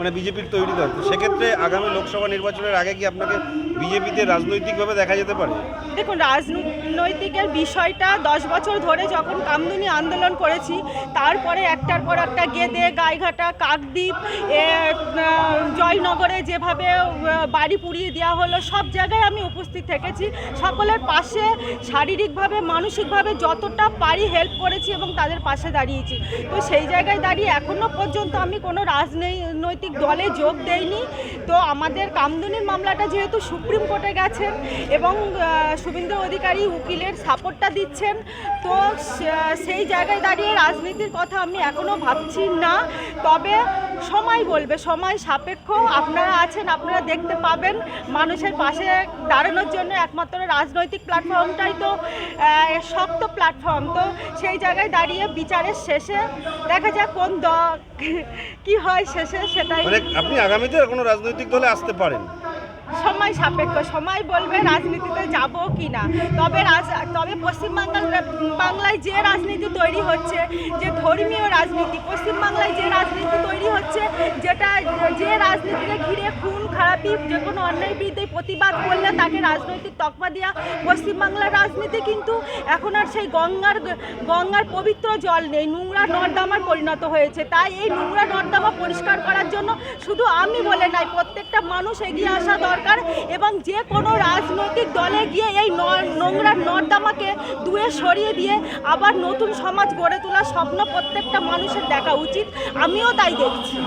মানে বিজেপির তৈরি দল। সেক্ষেত্রে আগামী লোকসভা নির্বাচনের আগে কি আপনাকে বিজেপিতে রাজনৈতিকভাবে দেখা যেতে পারে? দেখুন, রাজনৈতিকের বিষয়টা দশ বছর ধরে যখন কামদুনি আন্দোলন করেছি, তারপরে একটার পর একটা গেদে, গাইঘাটা, কাকদ্বীপ জয়নগরে যেভাবে বাড়ি পুড়িয়ে দেওয়া হলো, সব জায়গায় আমি উপস্থিত থেকেছি। সকলের পাশে শারীরিকভাবে, মানসিকভাবে যতটা পারি হেল্প করেছি এবং তাদের পাশে দাঁড়িয়েছি। তো সেই জায়গায় দাঁড়িয়ে এখনও পর্যন্ত আমি কোনো রাজনৈতিক দলে যোগ দেইনি। তো আমাদের কামদুনির মামলাটা যেহেতু সুপ্রিম কোর্টে গেছেন এবং শুভেন্দু অধিকারী উকিলের সাপোর্টটা দিচ্ছেন। তো সেই জায়গায় দাঁড়িয়ে রাজনীতির কথা আমি এখনও ভাবছি না। তবে সময় বলবে, সময় সাপেক্ষ। আপনারা আছেন, আপনারা দেখতে পাবেন। মানুষের পাশে দাঁড়ানোর জন্য একমাত্র রাজনৈতিক প্ল্যাটফর্মটাই তো শক্ত প্ল্যাটফর্ম। তো, সেই জায়গায় দাঁড়িয়ে বিচারের শেষে দেখা যাক কোন দ কি হয় শেষে, সেটাই মানে আপনি আগামীতে কোনো রাজনৈতিক দলে আসতে পারেন। সময় সাপেক্ষ, সময় বলবে রাজনীতিতে যাব কি না। তবে রাজ- তবে পশ্চিমবাংলার বাংলায় যে রাজনীতি তৈরি হচ্ছে, যে ধর্মীয় রাজনীতি পশ্চিমবাংলায় যে রাজনীতি তৈরি হচ্ছে, যেটা যে রাজনীতিকে ঘিরে খুন, খারাপি, যে কোনো অন্যায় বিরুদ্ধে প্রতিবাদ করলে তাকে রাজনৈতিক তকমা দেওয়া পশ্চিমবাংলার রাজনীতি কিন্তু এখন আর সেই গঙ্গার গঙ্গার পবিত্র জল নেই, নোংরা নর্দমার পরিণত হয়েছে। তাই এই নোংরা নর্দমা পরিষ্কার জন্য শুধু আমি বলে নাই, প্রত্যেকটা মানুষ এগিয়ে আসা দরকার এবং যে কোনো রাজনৈতিক দলে গিয়ে এই ন- নোংরা নর্দমাকে দূরে সরিয়ে দিয়ে আবার নতুন সমাজ গড়ে তোলার স্বপ্ন প্রত্যেকটা মানুষের দেখা উচিত। আমিও তাই দেখছি।